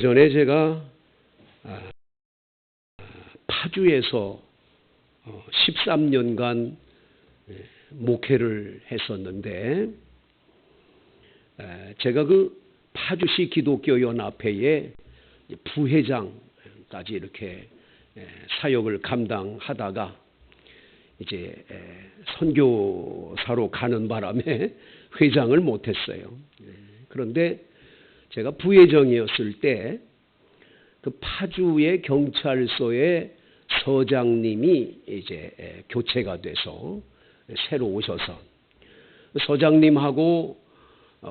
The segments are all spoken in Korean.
전에 제가 아, 파주에서 13년간 목회를 했었는데 에, 제가 그 파주시 기독교 연합회의 부회장까지 이렇게 에, 사역을 감당하다가 이제 에, 선교사로 가는 바람에 회장을 못했어요. 예, 그런데 제가 부회장이었을 때 그 파주의 경찰서의 서장님이 이제 에, 교체가 돼서 새로 오셔서 서장님하고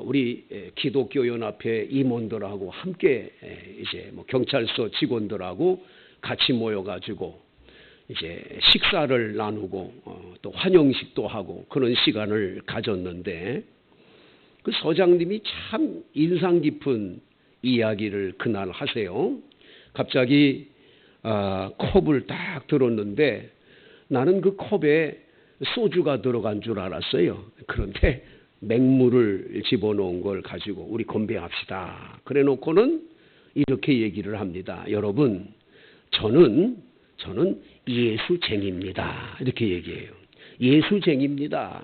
우리 에, 기독교 연합회 임원들하고 함께 에, 이제 뭐 경찰서 직원들하고 같이 모여가지고 이제 식사를 나누고 어, 또 환영식도 하고 그런 시간을 가졌는데 그 서장님이 참 인상 깊은 이야기를 그날 하세요. 갑자기 아, 컵을 딱 들었는데 나는 그 컵에 소주가 들어간 줄 알았어요. 그런데 맹물을 집어넣은 걸 가지고 우리 건배합시다. 그래 놓고는 이렇게 얘기를 합니다. 여러분, 저는, 저는 예수쟁입니다. 이렇게 얘기해요. 예수쟁입니다.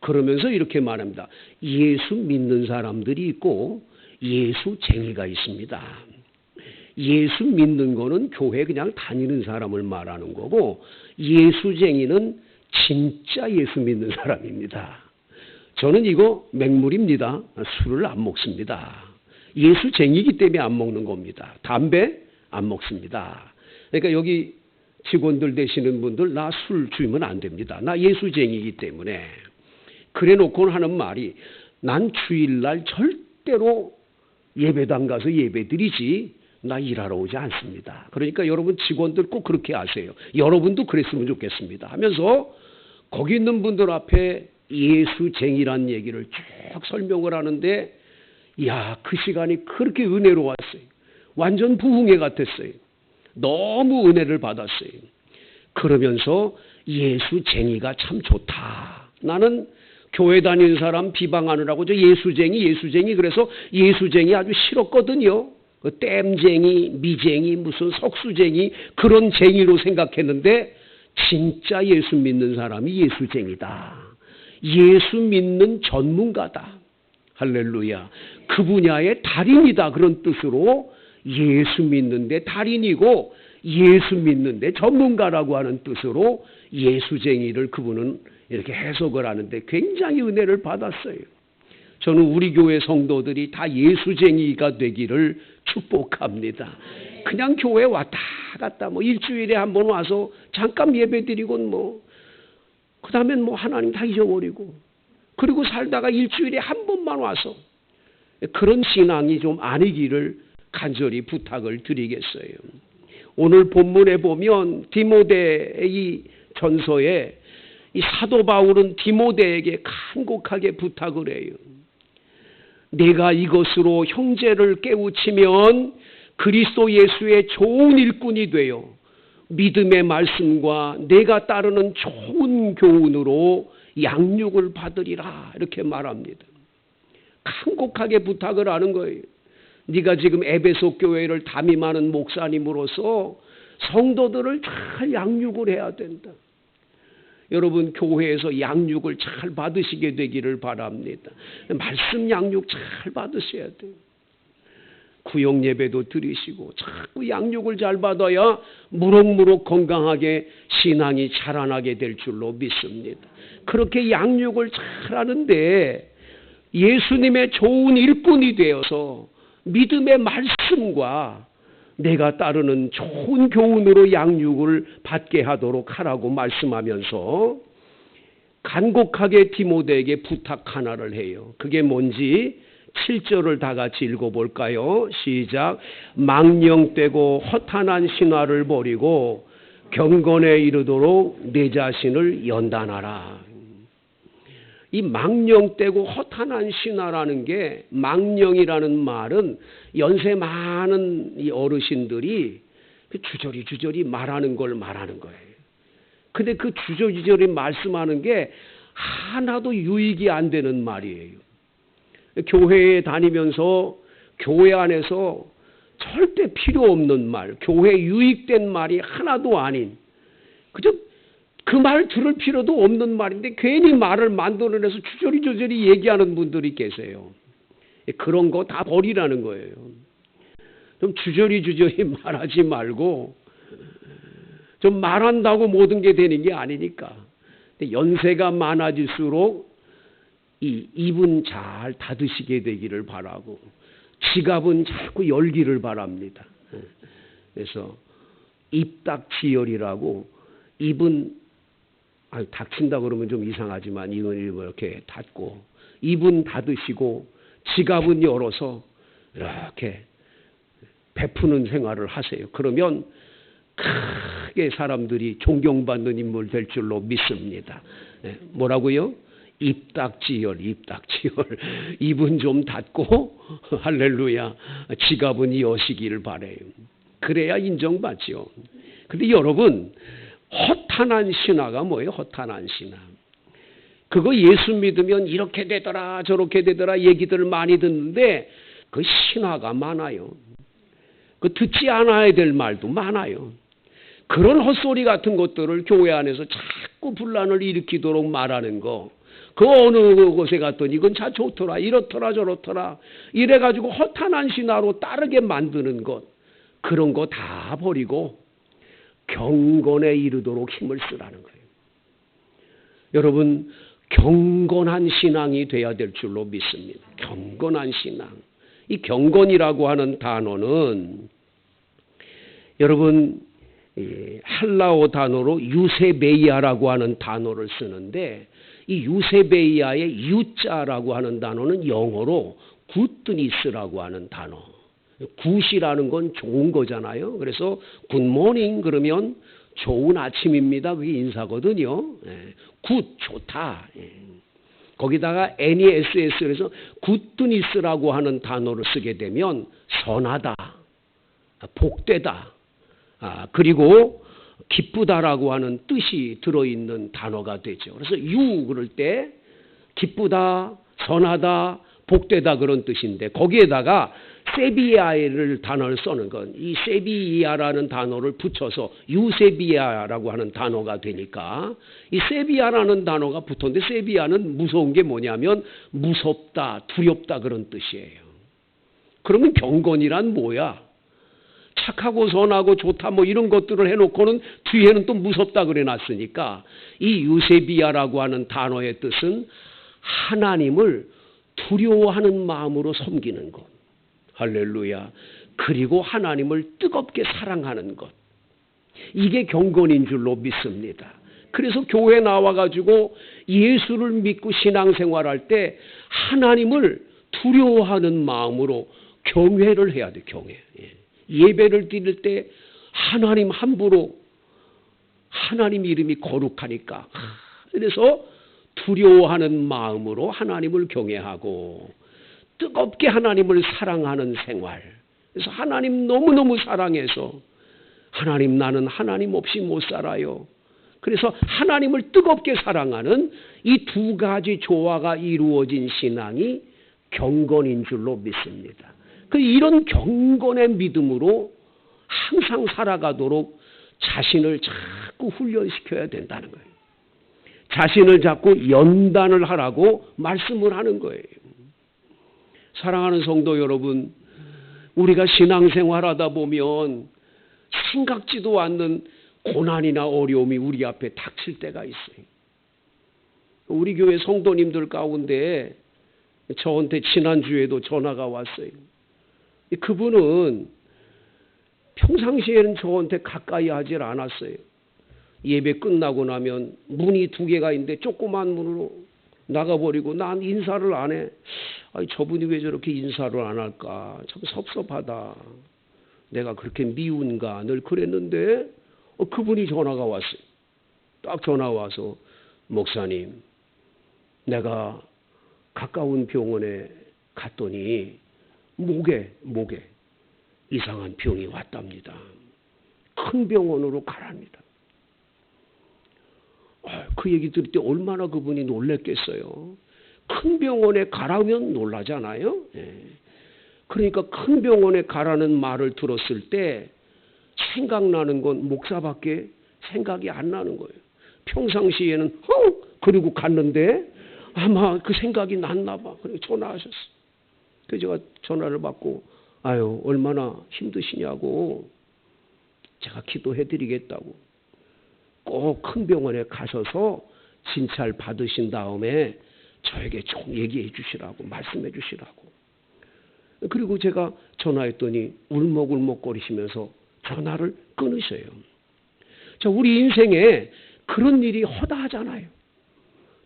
그러면서 이렇게 말합니다. 예수 믿는 사람들이 있고 예수 쟁이가 있습니다. 예수 믿는 거는 교회 그냥 다니는 사람을 말하는 거고 예수쟁이는 진짜 예수 믿는 사람입니다. 저는 이거 맹물입니다. 술을 안 먹습니다. 예수쟁이기 때문에 안 먹는 겁니다. 담배 안 먹습니다. 그러니까 여기 직원들 되시는 분들 나 술 주면 안 됩니다. 나 예수쟁이기 때문에 그래 놓고는 하는 말이 난 주일날 절대로 예배당 가서 예배 드리지 나 일하러 오지 않습니다. 그러니까 여러분 직원들 꼭 그렇게 아세요. 여러분도 그랬으면 좋겠습니다. 하면서 거기 있는 분들 앞에 예수쟁이란 얘기를 쭉 설명을 하는데 야, 그 시간이 그렇게 은혜로웠어요. 완전 부흥회 같았어요. 너무 은혜를 받았어요. 그러면서 예수쟁이가 참 좋다. 나는 교회 다니는 사람 비방하느라고 저 예수쟁이, 예수쟁이 그래서 예수쟁이 아주 싫었거든요. 그 땜쟁이, 미쟁이, 무슨 석수쟁이 그런 쟁이로 생각했는데 진짜 예수 믿는 사람이 예수쟁이다. 예수 믿는 전문가다. 할렐루야. 그 분야의 달인이다. 그런 뜻으로 예수 믿는데 달인이고 예수 믿는데 전문가라고 하는 뜻으로 예수쟁이를 그분은 이렇게 해석을 하는데 굉장히 은혜를 받았어요. 저는 우리 교회 성도들이 다 예수쟁이가 되기를 축복합니다. 그냥 교회 왔다 갔다 뭐 일주일에 한 번 와서 잠깐 예배 드리고 뭐 그다음엔 뭐 하나님 다 잊어버리고 그리고 살다가 일주일에 한 번만 와서 그런 신앙이 좀 아니기를 간절히 부탁을 드리겠어요. 오늘 본문에 보면 디모데의 전서에 이 사도 바울은 디모데에게 간곡하게 부탁을 해요. 내가 이것으로 형제를 깨우치면 그리스도 예수의 좋은 일꾼이 되어 믿음의 말씀과 내가 따르는 좋은 교훈으로 양육을 받으리라 이렇게 말합니다. 간곡하게 부탁을 하는 거예요. 네가 지금 에베소 교회를 담임하는 목사님으로서 성도들을 잘 양육을 해야 된다. 여러분 교회에서 양육을 잘 받으시게 되기를 바랍니다. 말씀 양육 잘 받으셔야 돼요. 구역 예배도 드리시고 자꾸 양육을 잘 받아야 무럭무럭 건강하게 신앙이 자라나게 될 줄로 믿습니다. 그렇게 양육을 잘 하는데 예수님의 좋은 일꾼이 되어서 믿음의 말씀과 내가 따르는 좋은 교훈으로 양육을 받게 하도록 하라고 말씀하면서 간곡하게 디모데에게 부탁 하나를 해요. 그게 뭔지 7절을 다 같이 읽어볼까요? 시작. 망령되고 허탄한 신화를 버리고 경건에 이르도록 내 자신을 연단하라. 이 망령되고 허탄한 신화라는 게 망령이라는 말은 연세 많은 이 어르신들이 그 주저리 주저리 말하는 걸 말하는 거예요. 근데 그 주저리 주저리 말씀하는 게 하나도 유익이 안 되는 말이에요. 교회에 다니면서 교회 안에서 절대 필요 없는 말, 교회 유익된 말이 하나도 아닌 그저 그 말 들을 필요도 없는 말인데 괜히 말을 만들어내서 주저리 주저리 얘기하는 분들이 계세요. 그런 거 다 버리라는 거예요. 좀 주저리 주저리 말하지 말고 좀 말한다고 모든 게 되는 게 아니니까. 연세가 많아질수록 이 입은 잘 닫으시게 되기를 바라고 지갑은 자꾸 열기를 바랍니다. 그래서 입닥지열이라고 입은 아 닥친다 그러면 좀 이상하지만 이건 이렇게 닫고 입은 닫으시고 지갑은 열어서 이렇게 베푸는 생활을 하세요. 그러면 크게 사람들이 존경받는 인물 될 줄로 믿습니다. 네, 뭐라고요? 입닥지열, 입닥지열. 입은 좀 닫고 할렐루야. 지갑은 여시기를 바래요. 그래야 인정받죠. 근데 여러분 허탄한 신화가 뭐예요? 허탄한 신화. 그거 예수 믿으면 이렇게 되더라 저렇게 되더라 얘기들을 많이 듣는데 그 신화가 많아요. 그 듣지 않아야 될 말도 많아요. 그런 헛소리 같은 것들을 교회 안에서 자꾸 분란을 일으키도록 말하는 거. 그 어느 곳에 갔더니 이건 자 좋더라 이렇더라 저렇더라 이래가지고 허탄한 신화로 따르게 만드는 것 그런 거 다 버리고 경건에 이르도록 힘을 쓰라는 거예요. 여러분 경건한 신앙이 돼야 될 줄로 믿습니다. 경건한 신앙. 이 경건이라고 하는 단어는 여러분 할라오 단어로 유세베이아라고 하는 단어를 쓰는데 이 유세베이아의 유자라고 하는 단어는 영어로 굿드니스라고 하는 단어. 굿이라는 건 좋은 거잖아요. 그래서 굿모닝 그러면 좋은 아침입니다. 그게 인사거든요. 예. 굿 좋다. 예. 거기다가 NESS 그래서 굿드니스라고 하는 단어를 쓰게 되면 선하다, 복되다, 아, 그리고 기쁘다라고 하는 뜻이 들어있는 단어가 되죠. 그래서 유 그럴 때 기쁘다, 선하다, 복되다 그런 뜻인데 거기에다가 세비야를 단어를 써는 건 이 세비야라는 단어를 붙여서 유세비야라고 하는 단어가 되니까 이 세비야라는 단어가 붙었는데 세비야는 무서운 게 뭐냐면 무섭다, 두렵다 그런 뜻이에요. 그러면 경건이란 뭐야? 착하고 선하고 좋다 뭐 이런 것들을 해놓고는 뒤에는 또 무섭다 그래 놨으니까 이 유세비야라고 하는 단어의 뜻은 하나님을 두려워하는 마음으로 섬기는 것. 할렐루야. 그리고 하나님을 뜨겁게 사랑하는 것. 이게 경건인 줄로 믿습니다. 그래서 교회 나와가지고 예수를 믿고 신앙생활할 때 하나님을 두려워하는 마음으로 경외를 해야 돼, 경외. 예. 예배를 드릴 때 하나님 함부로 하나님 이름이 거룩하니까. 그래서 두려워하는 마음으로 하나님을 경외하고 뜨겁게 하나님을 사랑하는 생활. 그래서 하나님 너무너무 사랑해서 하나님 나는 하나님 없이 못 살아요. 그래서 하나님을 뜨겁게 사랑하는 이 두 가지 조화가 이루어진 신앙이 경건인 줄로 믿습니다. 그 이런 경건의 믿음으로 항상 살아가도록 자신을 자꾸 훈련시켜야 된다는 거예요. 자신을 자꾸 연단을 하라고 말씀을 하는 거예요. 사랑하는 성도 여러분, 우리가 신앙생활 하다 보면 생각지도 않는 고난이나 어려움이 우리 앞에 닥칠 때가 있어요. 우리 교회 성도님들 가운데 저한테 지난주에도 전화가 왔어요. 그분은 평상시에는 저한테 가까이 하질 않았어요. 예배 끝나고 나면 문이 두 개가 있는데 조그만 문으로 나가버리고 난 인사를 안 해. 아니, 저분이 왜 저렇게 인사를 안 할까? 참 섭섭하다. 내가 그렇게 미운가? 늘 그랬는데, 어, 그분이 전화가 왔어요. 딱 전화 와서, 목사님, 내가 가까운 병원에 갔더니, 목에, 목에 이상한 병이 왔답니다. 큰 병원으로 가랍니다. 아, 그 얘기 들을 때 얼마나 그분이 놀랬겠어요. 큰 병원에 가라면 놀라잖아요. 예. 그러니까 큰 병원에 가라는 말을 들었을 때 생각나는 건 목사밖에 생각이 안 나는 거예요. 평상시에는 어 그리고 갔는데 아마 그 생각이 났나 봐. 그리고 전화하셨어. 그래서 제가 전화를 받고 아유 얼마나 힘드시냐고 제가 기도해 드리겠다고 꼭 큰 병원에 가셔서 진찰 받으신 다음에 저에게 좀 얘기해 주시라고 말씀해 주시라고 그리고 제가 전화했더니 울먹울먹거리시면서 전화를 끊으셔요. 자, 우리 인생에 그런 일이 허다하잖아요.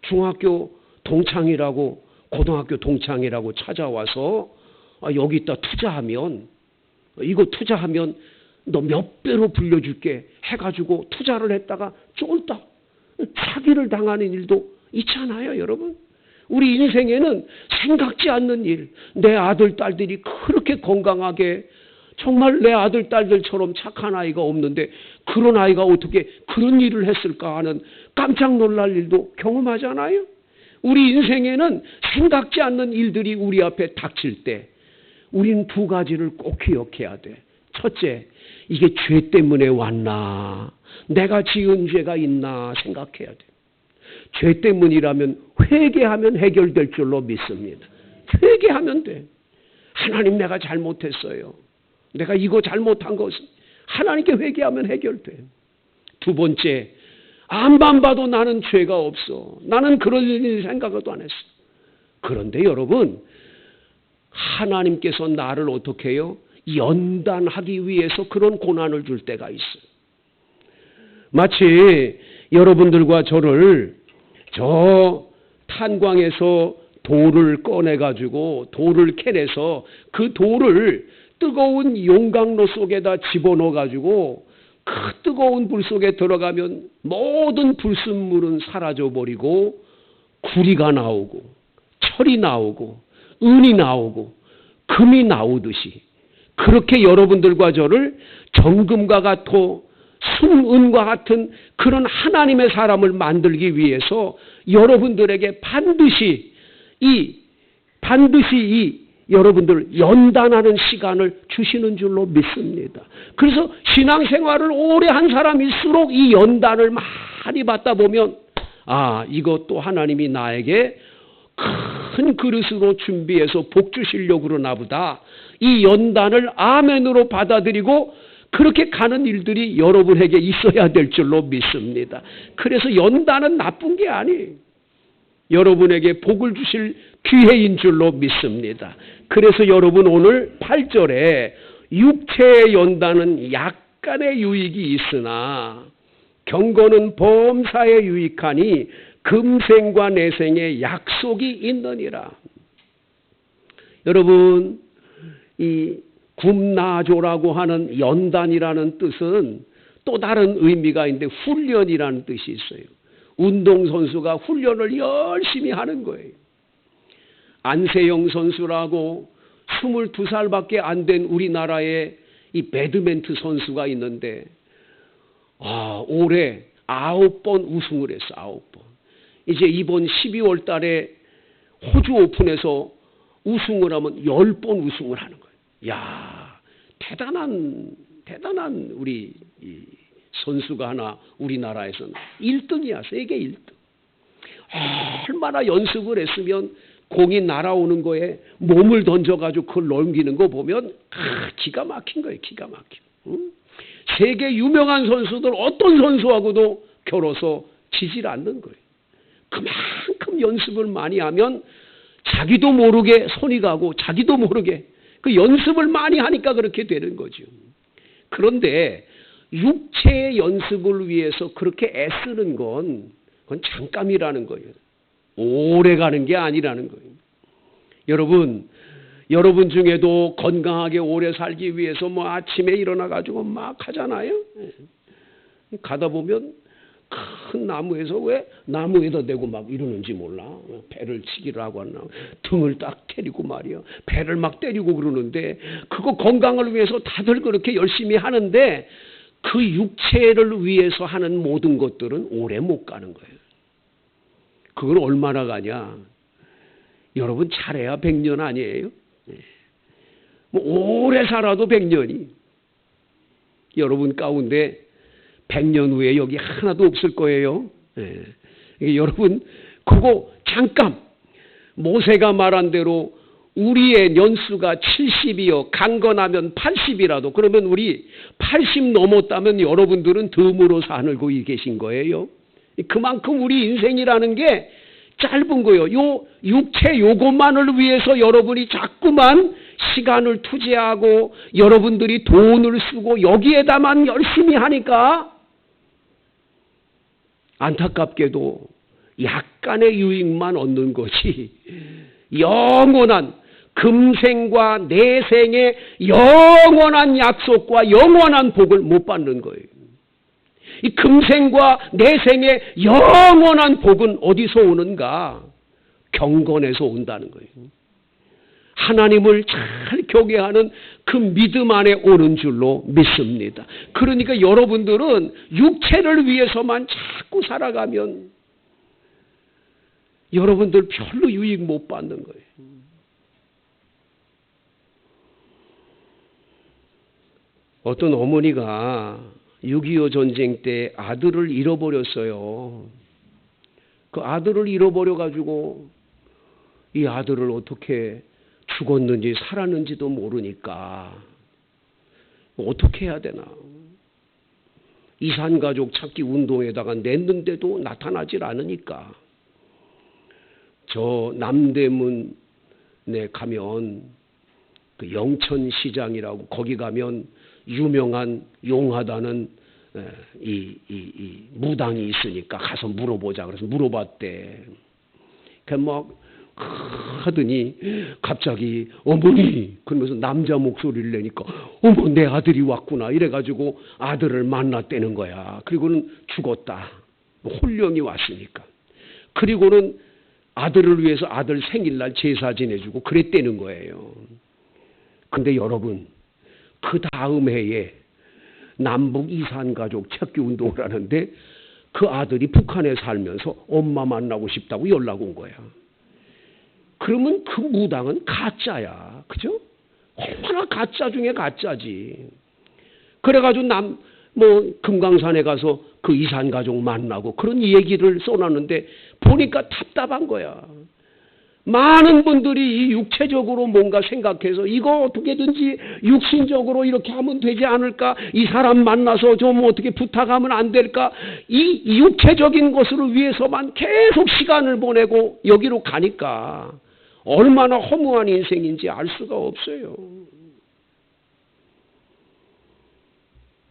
중학교 동창이라고 고등학교 동창이라고 찾아와서 아, 여기다 투자하면 이거 투자하면 너 몇 배로 불려줄게 해가지고 투자를 했다가 쫄딱 사기를 당하는 일도 있잖아요, 여러분. 우리 인생에는 생각지 않는 일, 내 아들, 딸들이 그렇게 건강하게 정말 내 아들, 딸들처럼 착한 아이가 없는데 그런 아이가 어떻게 그런 일을 했을까 하는 깜짝 놀랄 일도 경험하잖아요. 우리 인생에는 생각지 않는 일들이 우리 앞에 닥칠 때 우리는 두 가지를 꼭 기억해야 돼. 첫째, 이게 죄 때문에 왔나? 내가 지은 죄가 있나 생각해야 돼. 죄 때문이라면 회개하면 해결될 줄로 믿습니다. 회개하면 돼. 하나님 내가 잘못했어요. 내가 이거 잘못한 것은 하나님께 회개하면 해결돼. 두 번째, 안만 봐도 나는 죄가 없어. 나는 그런 일 생각도 안 했어. 그런데 여러분, 하나님께서 나를 어떻게 해요? 연단하기 위해서 그런 고난을 줄 때가 있어요. 마치 여러분들과 저를 저 탄광에서 돌을 꺼내가지고 돌을 캐내서 그 돌을 뜨거운 용광로 속에다 집어넣어가지고 그 뜨거운 불 속에 들어가면 모든 불순물은 사라져버리고 구리가 나오고 철이 나오고 은이 나오고 금이 나오듯이 그렇게 여러분들과 저를 정금과 같고 순은과 같은 그런 하나님의 사람을 만들기 위해서 여러분들에게 반드시 이 반드시 이 여러분들 연단하는 시간을 주시는 줄로 믿습니다. 그래서 신앙생활을 오래 한 사람일수록 이 연단을 많이 받다 보면 아 이것도 하나님이 나에게 큰 그릇으로 준비해서 복 주시려고 그러나 보다 이 연단을 아멘으로 받아들이고 그렇게 가는 일들이 여러분에게 있어야 될 줄로 믿습니다. 그래서 연단은 나쁜 게 아니에요. 여러분에게 복을 주실 기회인 줄로 믿습니다. 그래서 여러분 오늘 8절에 육체의 연단은 약간의 유익이 있으나 경건은 범사에 유익하니 금생과 내생의 약속이 있느니라. 여러분 이 굽나조라고 하는 연단이라는 뜻은 또 다른 의미가 있는데 훈련이라는 뜻이 있어요. 운동선수가 훈련을 열심히 하는 거예요. 안세영 선수라고 22살밖에 안 된 우리나라의 이 배드민턴 선수가 있는데, 아, 올해 아홉 번 우승을 했어, 아홉 번. 이제 이번 12월 달에 호주 오픈에서 우승을 하면 열 번 우승을 하는 거예요. 야, 대단한 대단한 우리 선수가 하나 우리나라에서는 1등이야. 세계 1등. 얼마나 연습을 했으면 공이 날아오는 거에 몸을 던져가지고 그걸 넘기는 거 보면 아, 기가 막힌 거예요. 기가 막힌. 응? 세계 유명한 선수들 어떤 선수하고도 겨뤄서 지질 않는 거예요. 그만큼 연습을 많이 하면 자기도 모르게 손이 가고 자기도 모르게 그 연습을 많이 하니까 그렇게 되는 거죠. 그런데 육체의 연습을 위해서 그렇게 애쓰는 건 그건 잠깐이라는 거예요. 오래 가는 게 아니라는 거예요. 여러분, 여러분 중에도 건강하게 오래 살기 위해서 뭐 아침에 일어나 가지고 막 하잖아요. 가다 보면 큰 나무에서 왜 나무에다 대고 막 이러는지 몰라. 배를 치기를 하고 하나 등을 딱 때리고 말이야. 배를 막 때리고 그러는데 그거 건강을 위해서 다들 그렇게 열심히 하는데 그 육체를 위해서 하는 모든 것들은 오래 못 가는 거예요. 그걸 얼마나 가냐? 여러분 잘해야 백년 아니에요? 뭐 오래 살아도 100년이. 여러분 가운데 100년 후에 여기 하나도 없을 거예요. 예. 여러분 그거 잠깐 모세가 말한 대로 우리의 연수가 70이요 강건하면 80이라도 그러면 우리 80 넘었다면 여러분들은 덤으로 살고 계신 거예요. 그만큼 우리 인생이라는 게 짧은 거예요. 요 육체 요것만을 위해서 여러분이 자꾸만 시간을 투자하고 여러분들이 돈을 쓰고 여기에다만 열심히 하니까 안타깝게도 약간의 유익만 얻는 것이 영원한 금생과 내생의 영원한 약속과 영원한 복을 못 받는 거예요. 이 금생과 내생의 영원한 복은 어디서 오는가? 경건에서 온다는 거예요. 하나님을 잘 교계하는 그 믿음 안에 오는 줄로 믿습니다. 그러니까 여러분들은 육체를 위해서만 자꾸 살아가면 여러분들 별로 유익 못 받는 거예요. 어떤 어머니가 6.25 전쟁 때 아들을 잃어버렸어요. 그 아들을 잃어버려가지고 이 아들을 어떻게 죽었는지 살았는지도 모르니까 어떻게 해야 되나. 이산가족 찾기 운동에다가 냈는데도 나타나질 않으니까 저 남대문에 가면 그 영천시장이라고 거기 가면 유명한 용하다는 이, 이, 이 무당이 있으니까 가서 물어보자 그래서 물어봤대. 그막 하더니 갑자기 어머니 그러면서 남자 목소리를 내니까 어머 내 아들이 왔구나 이래가지고 아들을 만났다는 거야. 그리고는 죽었다. 홀령이 왔으니까. 그리고는 아들을 위해서 아들 생일날 제사 지내주고 그랬다는 거예요. 근데 여러분 그 다음 해에 남북 이산 가족 찾기 운동을 하는데 그 아들이 북한에 살면서 엄마 만나고 싶다고 연락 온 거야. 그러면 그 무당은 가짜야. 그죠? 얼마나 가짜 중에 가짜지. 그래가지고 남, 뭐, 금강산에 가서 그 이산 가족 만나고 그런 얘기를 써놨는데 보니까 답답한 거야. 많은 분들이 이 육체적으로 뭔가 생각해서 이거 어떻게든지 육신적으로 이렇게 하면 되지 않을까? 이 사람 만나서 좀 어떻게 부탁하면 안 될까? 이 육체적인 것을 위해서만 계속 시간을 보내고 여기로 가니까 얼마나 허무한 인생인지 알 수가 없어요.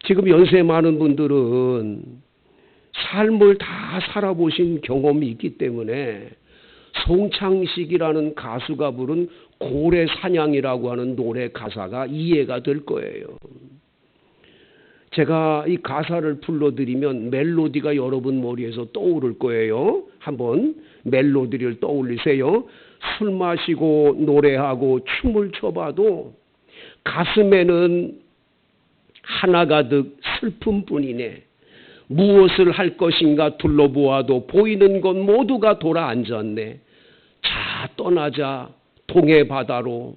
지금 연세 많은 분들은 삶을 다 살아보신 경험이 있기 때문에 송창식이라는 가수가 부른 고래 사냥이라고 하는 노래 가사가 이해가 될 거예요. 제가 이 가사를 불러드리면 멜로디가 여러분 머리에서 떠오를 거예요. 한번 멜로디를 떠올리세요. 술 마시고 노래하고 춤을 춰봐도 가슴에는 하나가득 슬픔뿐이네. 무엇을 할 것인가 둘러보아도 보이는 것 모두가 돌아 앉았네. 자, 떠나자. 동해 바다로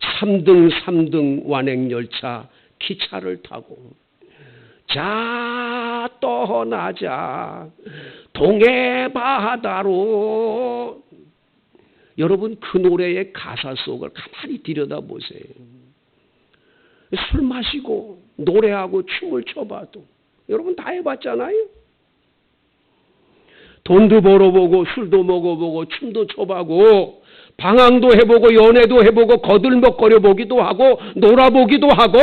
3등 3등 완행열차 기차를 타고 자, 떠나자. 동해 바다로 여러분 그 노래의 가사 속을 가만히 들여다보세요. 술 마시고 노래하고 춤을 춰봐도 여러분 다 해봤잖아요. 돈도 벌어보고 술도 먹어보고 춤도 춰보고 방황도 해보고 연애도 해보고 거들먹거려 보기도 하고 놀아보기도 하고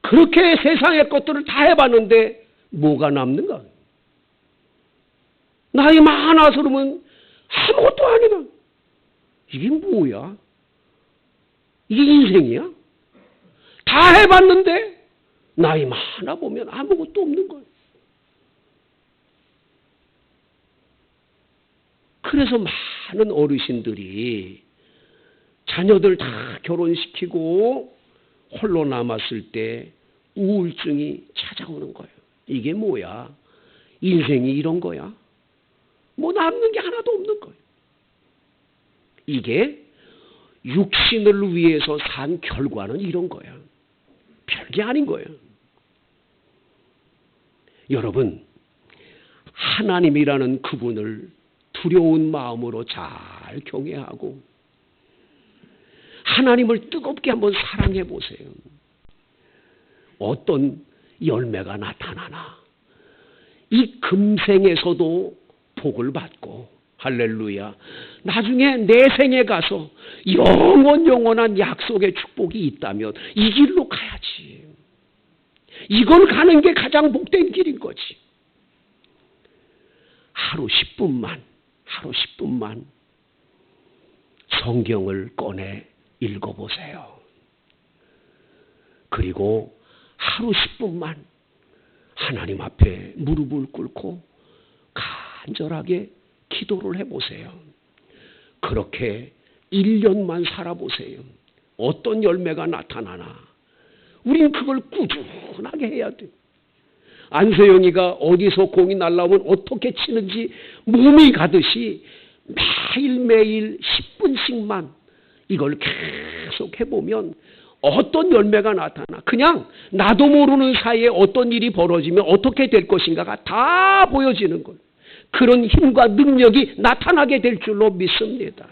그렇게 세상의 것들을 다 해봤는데 뭐가 남는가? 나이 많아서 그러면 아무것도 아니라 이게 뭐야? 이게 인생이야? 다 해봤는데 나이 많아 보면 아무것도 없는 거예요. 그래서 많은 어르신들이 자녀들 다 결혼시키고 홀로 남았을 때 우울증이 찾아오는 거예요. 이게 뭐야? 인생이 이런 거야? 뭐 남는 게 하나도 없는 거예요. 이게 육신을 위해서 산 결과는 이런 거야. 별게 아닌 거예요. 여러분, 하나님이라는 그분을 두려운 마음으로 잘 경외하고 하나님을 뜨겁게 한번 사랑해 보세요. 어떤 열매가 나타나나 이 금생에서도 복을 받고 할렐루야. 나중에 내 생에 가서 영원 영원한 약속의 축복이 있다면 이 길로 가야지. 이걸 가는 게 가장 복된 길인 거지. 하루 10분만, 하루 10분만 성경을 꺼내 읽어보세요. 그리고 하루 10분만 하나님 앞에 무릎을 꿇고 간절하게 기도를 해보세요. 그렇게 1년만 살아보세요. 어떤 열매가 나타나나. 우린 그걸 꾸준하게 해야 돼. 안소영이가 어디서 공이 날라오면 어떻게 치는지 몸이 가듯이 매일매일 10분씩만 이걸 계속 해보면 어떤 열매가 나타나. 그냥 나도 모르는 사이에 어떤 일이 벌어지면 어떻게 될 것인가가 다 보여지는 거예요. 그런 힘과 능력이 나타나게 될 줄로 믿습니다.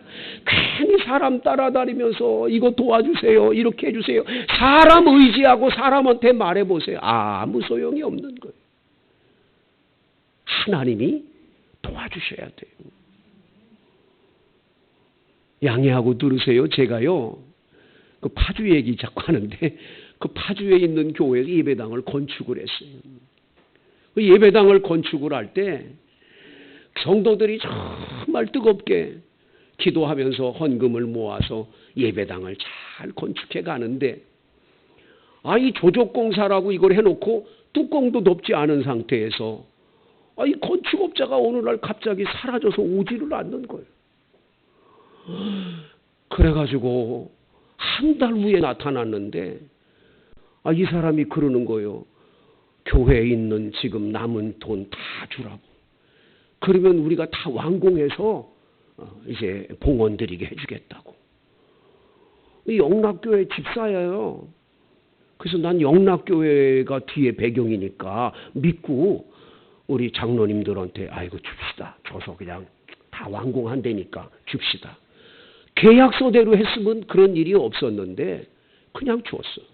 괜히 사람 따라다니면서 이거 도와주세요. 이렇게 해주세요. 사람 의지하고 사람한테 말해보세요. 아무 소용이 없는 거예요. 하나님이 도와주셔야 돼요. 양해하고 들으세요. 제가요. 그 파주 얘기 자꾸 하는데 그 파주에 있는 교회에 예배당을 건축을 했어요. 그 예배당을 건축을 할때 성도들이 정말 뜨겁게 기도하면서 헌금을 모아서 예배당을 잘 건축해 가는데 아, 이 조적공사라고 이걸 해놓고 뚜껑도 덮지 않은 상태에서 아, 이 건축업자가 어느 날 갑자기 사라져서 오지를 않는 거예요. 그래가지고 한 달 후에 나타났는데 아, 이 사람이 그러는 거예요. 교회에 있는 지금 남은 돈 다 주라고. 그러면 우리가 다 완공해서 어, 이제 봉헌 드리게 해주겠다고. 영락교회 집사예요. 그래서 난 영락교회가 뒤에 배경이니까 믿고 우리 장로님들한테 아이고 줍시다. 줘서 그냥 다 완공한다니까 줍시다. 계약서대로 했으면 그런 일이 없었는데 그냥 줬어.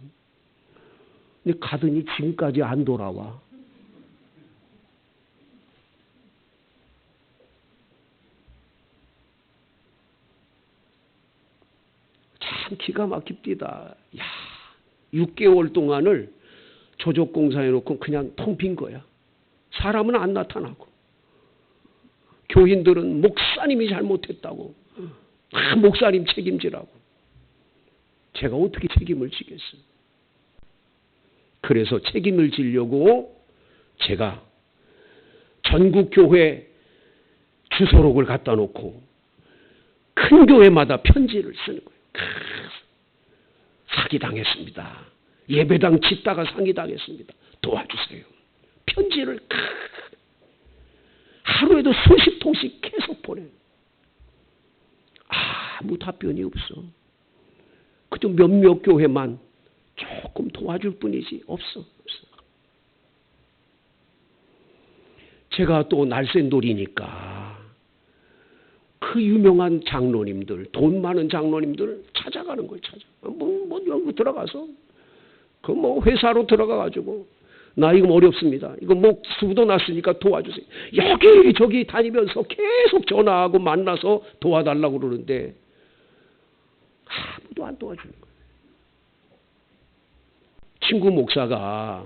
근데 가더니 지금까지 안 돌아와. 참 기가 막힙니다. 야, 6개월 동안을 조적공사해 놓고 그냥 텅빈 거야. 사람은 안 나타나고. 교인들은 목사님이 잘못했다고. 다 목사님 책임지라고. 제가 어떻게 책임을 지겠어요? 그래서 책임을 지려고 제가 전국 교회 주소록을 갖다 놓고 큰 교회마다 편지를 쓰는 거예요. 사기당했습니다. 예배당 짓다가 사기당했습니다. 도와주세요. 편지를 하루에도 수십 통씩 계속 보내요. 아무 답변이 없어. 그저 몇몇 교회만 조금 도와줄 뿐이지 없어. 없어. 제가 또 날쌘 돌이니까 그 유명한 장로님들, 돈 많은 장로님들 찾아가는 거예요, 찾아. 뭐, 뭐, 여기 들어가서. 그 뭐 회사로 들어가 가지고. 나 이거 어렵습니다. 이거 뭐 수도 났으니까 도와주세요. 여기 저기 다니면서 계속 전화하고 만나서 도와달라고 그러는데 아무도 안 도와주는 거예요. 친구 목사가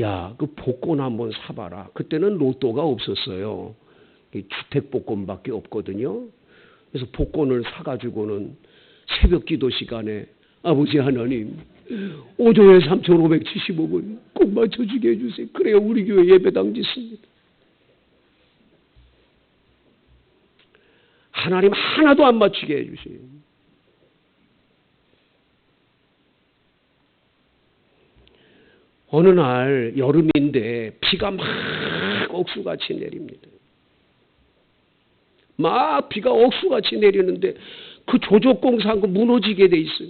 야, 그 복권 한번 사봐라. 그때는 로또가 없었어요. 주택 복권밖에 없거든요. 그래서 복권을 사가지고는 새벽 기도 시간에 아버지 하나님 5조에 3,570억을 꼭 맞춰주게 해주세요. 그래야 우리 교회 예배당 짓습니다. 하나님 하나도 안 맞추게 해주세요. 어느 날 여름인데 비가 막 억수같이 내립니다. 막 비가 억수같이 내리는데 그 조족공사한 거 무너지게 돼 있어요.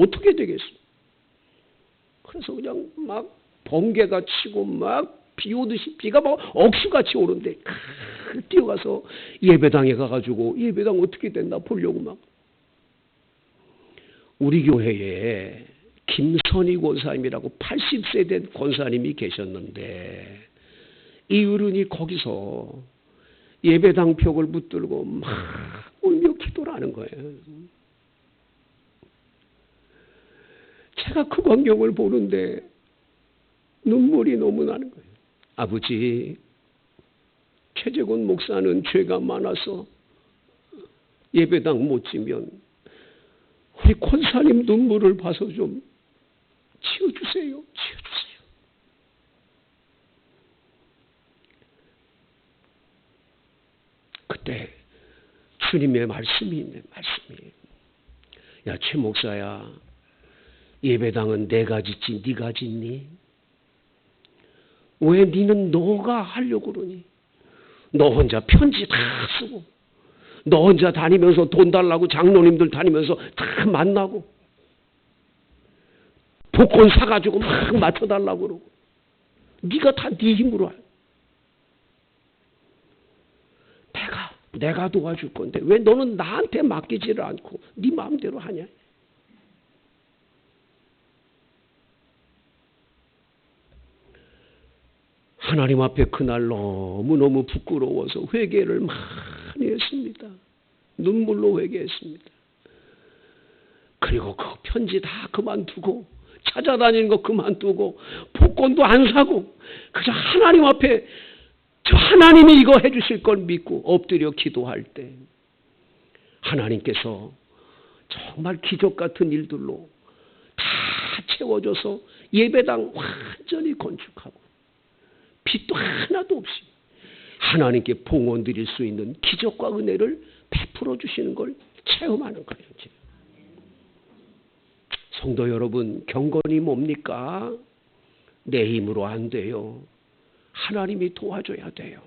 어떻게 되겠어? 그래서 그냥 막 번개가 치고 막 비 오듯이 비가 막 억수같이 오는데 크, 뛰어가서 예배당에 가가지고 예배당 어떻게 됐나 보려고 막 우리 교회에 김선희 권사님이라고 80세 된 권사님이 계셨는데 이 어른이 거기서 예배당 벽을 붙들고 막 울며 기도를 하는 거예요. 제가 그 광경을 보는데 눈물이 너무 나는 거예요. 아버지, 최재곤 목사는 죄가 많아서 예배당 못 지면 우리 권사님 눈물을 봐서 좀 치워주세요. 그 때 주님의 말씀이 있네, 말씀이. 야, 최 목사야, 예배당은 내가 짓지 네가 짓니? 왜 니는 너가 하려고 그러니? 너 혼자 편지 다 쓰고 너 혼자 다니면서 돈 달라고 장로님들 다니면서 다 만나고 복권 사가지고 막 맞춰달라고 그러고 네가 다 네 힘으로 할. 내가 도와줄 건데 왜 너는 나한테 맡기지를 않고 네 마음대로 하냐? 하나님 앞에 그날 너무너무 부끄러워서 회개를 많이 했습니다. 눈물로 회개했습니다. 그리고 그 편지 다 그만두고 찾아다니는 거 그만두고 복권도 안 사고 그저 하나님 앞에 저 하나님이 이거 해주실 걸 믿고 엎드려 기도할 때 하나님께서 정말 기적 같은 일들로 다 채워줘서 예배당 완전히 건축하고 빚도 하나도 없이 하나님께 봉헌 드릴 수 있는 기적과 은혜를 베풀어 주시는 걸 체험하는 거예요. 성도 여러분, 경건이 뭡니까? 내 힘으로 안 돼요. 하나님이 도와줘야 돼요.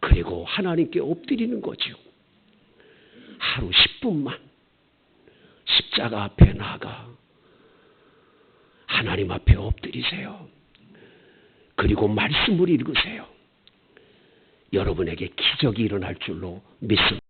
그리고 하나님께 엎드리는 거죠. 하루 10분만 십자가 앞에 나가 하나님 앞에 엎드리세요. 그리고 말씀을 읽으세요. 여러분에게 기적이 일어날 줄로 믿습니다.